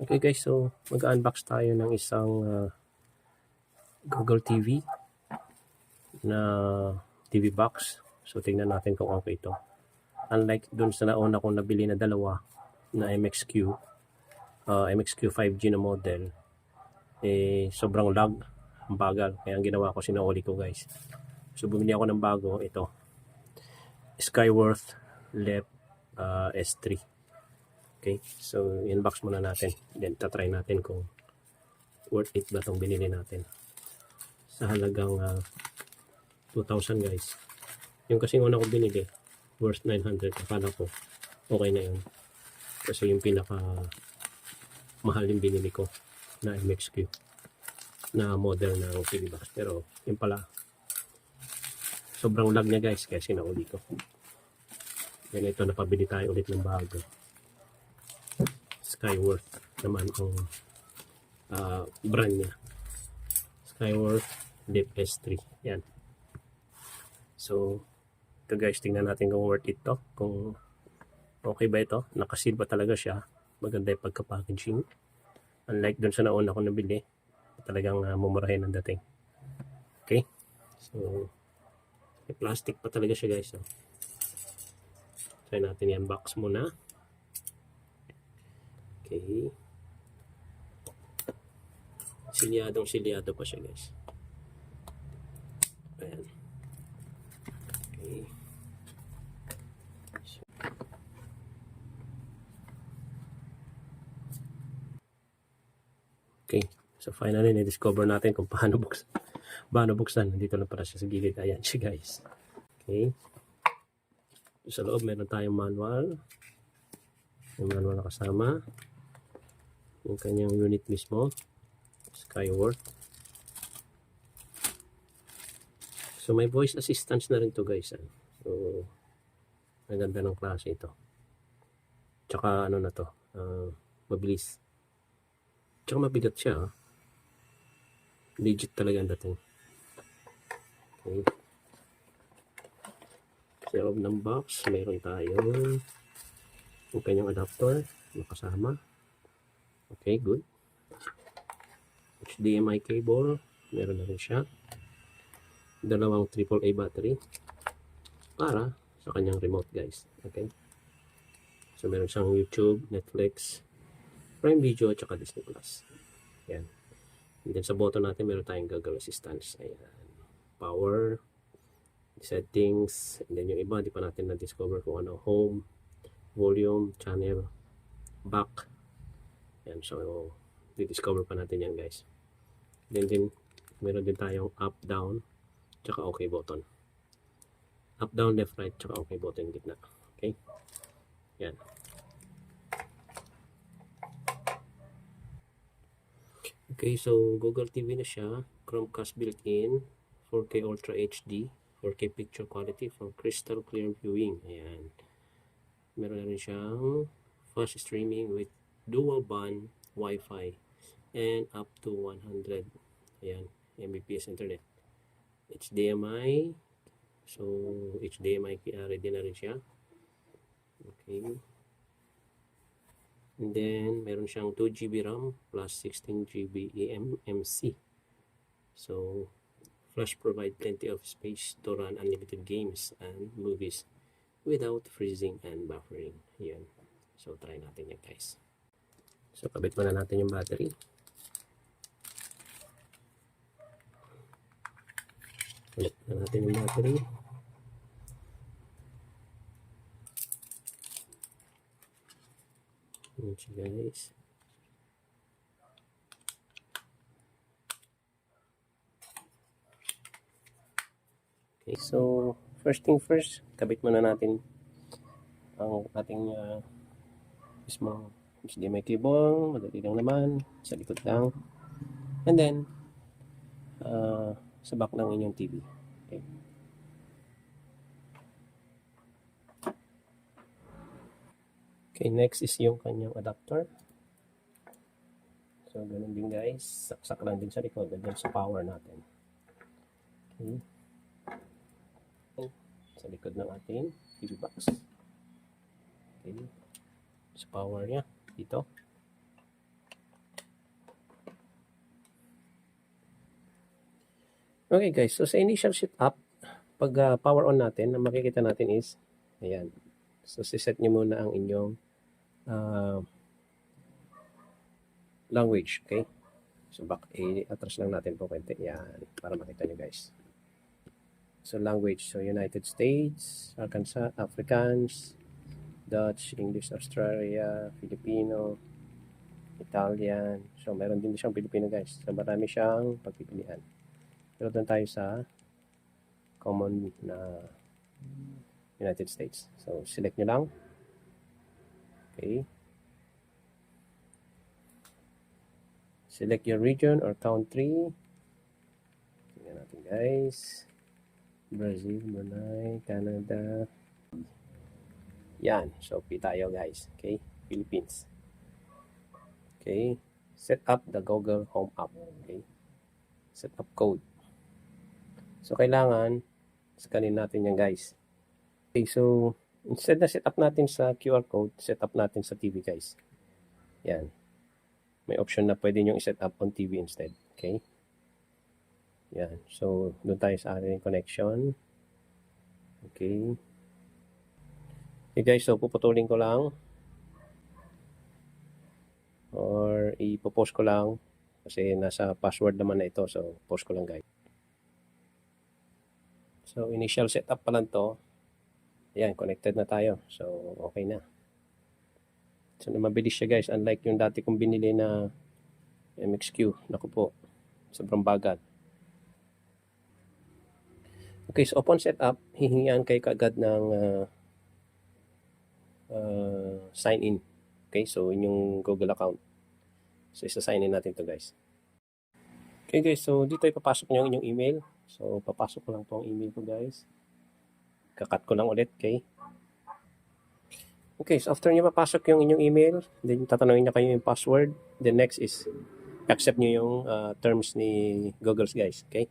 Okay guys, so mag-unbox tayo ng isang uh, Google TV na TV box. So tingnan natin kung okay ito. Unlike dun sa nauna kong nabili na dalawa na MXQ, uh, MXQ 5G na model, eh sobrang lag, ang bagal. Kaya ang ginawa ko, sinauli ko guys. So bumili ako ng bago, ito. Skyworth LEP uh, S3. Okay, so inbox muna natin. Then tatry natin kung worth it ba itong binili natin. Sa halagang uh, 2,000 guys. Yung kasi una ko binili, worth 900. Akala ko okay na yun. Kasi yung pinaka mahal yung binili ko na MXQ na model ng TV box. Pero yung pala, sobrang lag niya guys kaya sinauli ko. Yan ito, napabili tayo ulit ng bago. Skyworth naman ang uh, brand niya. Skyworth Lip S3. Yan. So, ito guys, tingnan natin kung worth it to. Kung okay ba ito. Nakasil ba talaga siya. Maganda yung pagka-packaging. Unlike dun sa nauna ko nabili. Talagang uh, mumurahin ang dating. Okay? So, plastic pa talaga siya guys. So, try natin yan box muna. Okay. Silyadong silyado pa siya guys. Ayan. Okay. So, Okay. So finally, na-discover natin kung paano buksan. Paano buksan. Nandito na para siya sa gilid. Ayan siya guys. Okay. Sa loob, meron tayong manual. Yung manual na kasama yung kanyang unit mismo Skyworth. So may voice assistance na rin to guys ah. so maganda ng klase ito. Tsaka ano na to uh, mabilis. Tsaka mabigat siya ah. legit talaga ang dating. Okay. Sa loob ng box meron tayong yung kanyang adapter na kasama Okay, good. HDMI cable. Meron na rin siya. Dalawang AAA battery. Para sa kanyang remote guys. Okay. So meron siyang YouTube, Netflix, Prime Video, at saka Disney Plus. Yan. And then sa button natin meron tayong Google Assistance. Ayan. Power, settings, and then yung iba, di pa natin na-discover kung ano, home, volume, channel, back, yan, so, di-discover pa natin yan guys. Then din, meron din tayong up, down, tsaka okay button. Up, down, left, right, tsaka okay button gitna. Okay? Yan. Okay, so Google TV na siya. Chromecast built-in, 4K Ultra HD, 4K picture quality for crystal clear viewing. Ayan. Meron na rin siyang fast streaming with dual band Wi-Fi and up to 100 ayan Mbps internet. HDMI so HDMI ready na rin siya. Okay. And then meron siyang 2GB RAM plus 16GB eMMC so flash provide plenty of space to run unlimited games and movies without freezing and buffering. Yan so try natin yan guys So, kabit muna natin yung battery. Ulit na natin yung battery. Ayan guys. Okay, so first thing first, kabit muna natin ang ating uh, mismong HDMI cable, madali lang naman, sa likod lang. And then, uh, sa back ng inyong TV. Okay. Okay, next is yung kanyang adapter. So, ganun din guys. Saksak lang din sa likod then sa power natin. Okay. okay. Sa likod ng ating TV box. Okay. Sa power niya dito. Okay guys, so sa initial setup, pag uh, power on natin, ang makikita natin is, ayan, so siset nyo muna ang inyong uh, language, okay? So back, i-atras lang natin po konti, yan, para makita nyo guys. So language, so United States, Arkansas, Afrikaans, Dutch, English, Australia, Filipino, Italian. So, meron din siyang Filipino guys. So, marami siyang pagpipilian. Pero doon tayo sa common na United States. So, select nyo lang. Okay. Select your region or country. Tingnan natin guys. Brazil, Brunei, Canada. Yan. So, P tayo guys. Okay. Philippines. Okay. Set up the Google Home app. Okay. Set up code. So, kailangan scanin natin yan guys. Okay. So, instead na set up natin sa QR code, set up natin sa TV guys. Yan. May option na pwede nyo i-set up on TV instead. Okay. Yan. So, doon tayo sa ating connection. Okay. Okay guys, so puputulin ko lang. Or ipopost ko lang. Kasi nasa password naman na ito. So, post ko lang guys. So, initial setup pa lang to. Ayan, connected na tayo. So, okay na. So, mabilis siya guys. Unlike yung dati kong binili na MXQ. Naku po. Sobrang bagal. Okay, so upon setup, hihingian kayo kagad ng uh, uh, sign in. Okay, so inyong Google account. So, isa-sign in natin to guys. Okay guys, so dito ipapasok nyo ang inyong email. So, papasok ko lang po ang email ko guys. Kakat ko lang ulit, okay? Okay, so after nyo mapasok yung inyong email, then tatanungin niya kayo yung password. Then next is, accept nyo yung uh, terms ni Google guys, okay?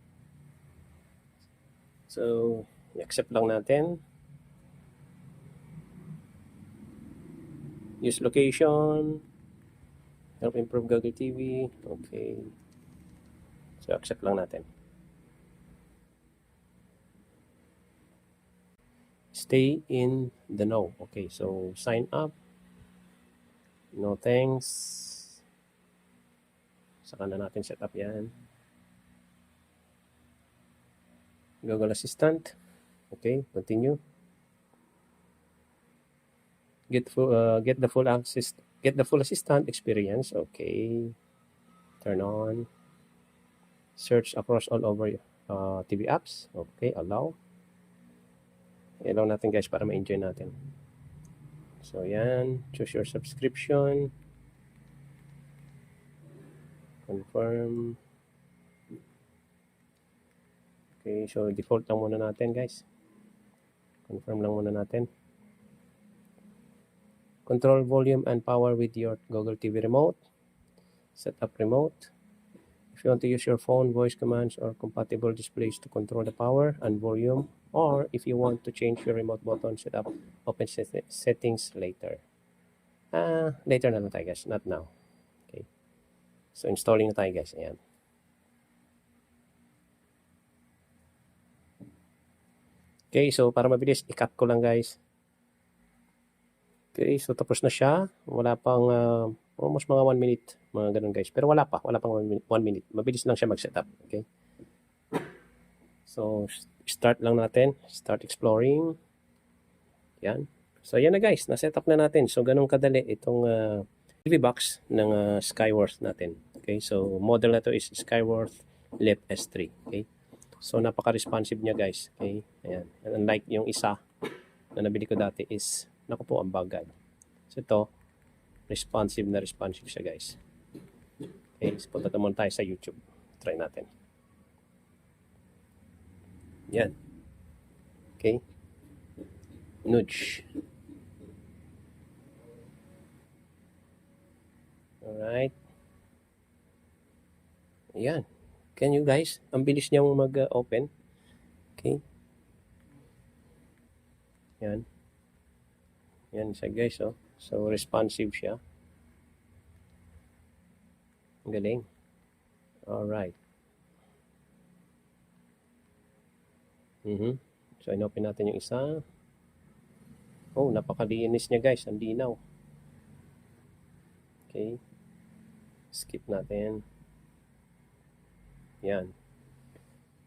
So, i-accept lang natin. Use location. Help improve Google TV. Okay. So, accept lang natin. Stay in the know. Okay, so sign up. No thanks. Saka na natin set up yan. Google Assistant. Okay, continue. Get full, uh, get the full access, get the full assistant experience. Okay, turn on. Search across all over uh, TV apps. Okay, allow. Allow natin guys para ma-enjoy natin. So yan, choose your subscription. Confirm. Okay, so default lang muna natin guys. Confirm lang muna natin. Control volume and power with your Google TV remote. Set up remote. If you want to use your phone voice commands or compatible displays to control the power and volume, or if you want to change your remote button, set up open set settings later. Ah, later na lang tayo guys, not now. Okay. So installing na tayo guys. Ayan. Okay, so para mabilis, i-cut ko lang guys. Okay, so tapos na siya. Wala pang uh, almost mga 1 minute, mga ganun guys. Pero wala pa, wala pang 1 minute. Mabilis lang siya mag-setup. Okay. So, start lang natin. Start exploring. Yan. So, yan na guys. Na-setup na natin. So, ganun kadali itong uh, TV box ng uh, Skyworth natin. Okay, so model na to is Skyworth LEP S3. Okay. So, napaka-responsive niya guys. Okay. Ayan. Unlike yung isa na nabili ko dati is, naku po, ang bagal. So, ito, responsive na responsive siya guys. Okay. So, punta naman tayo sa YouTube. Try natin. Yan. Okay. Nudge. Alright. Ayan. Can you guys? Ang bilis niyang mag-open. Okay. Yan. Yan siya guys, oh. So, responsive siya. Galing. Alright. Mhm. So, inopen natin yung isa. Oh, napakalinis niya guys. Ang linaw. Okay. Skip natin. Yan.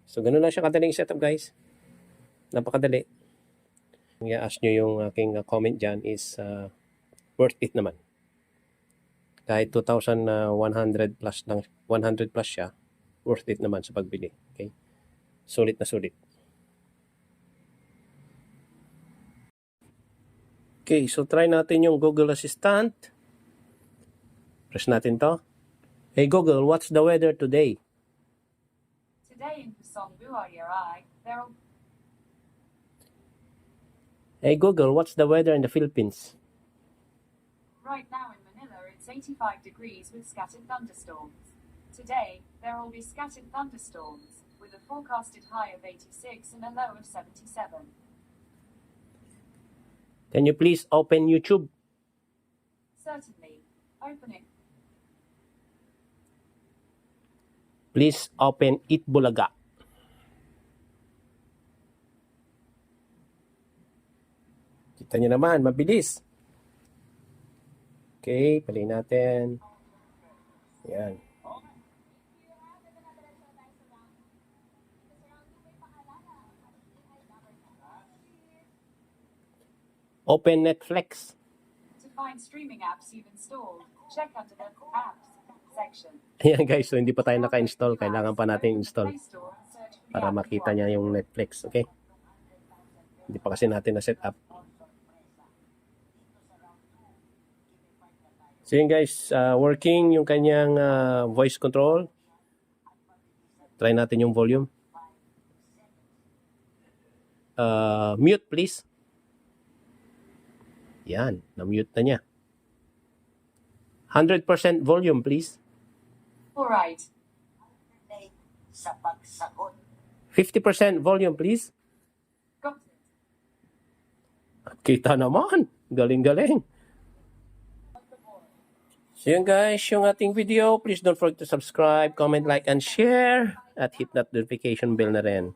So, ganun lang siya kadaling setup guys. Napakadali. I-ask nyo yung aking uh, comment dyan is uh, worth it naman. Kahit 2,100 plus lang, 100 plus siya, worth it naman sa pagbili. Okay? Sulit na sulit. Okay, so try natin yung Google Assistant. Press natin to. Hey Google, what's the weather today? Today in Pusong Buayarai, there will Hey Google, what's the weather in the Philippines? right now in Manila it's 85 degrees with scattered thunderstorms. Today, there will be scattered thunderstorms, with a forecasted high of 86 and a low of 77. Can you please open YouTube? Certainly. Open it. Please open Eat Bulaga. Kita nyo naman, mabilis. Okay, pali natin. Yan. Open Netflix. To find streaming apps you've installed, check under the Apps section. Ayan guys, so hindi pa tayo naka-install. Kailangan pa natin install para makita niya yung Netflix. Okay? Hindi pa kasi natin na-set up. So yun guys, uh, working yung kanyang uh, voice control. Try natin yung volume. Uh, mute please. Yan, na-mute na niya. 100% volume please. Alright. sa pagsagot 50% volume please. Kita naman. Galing-galing. So yun guys, yung ating video. Please don't forget to subscribe, comment, like, and share. At hit that notification bell na rin.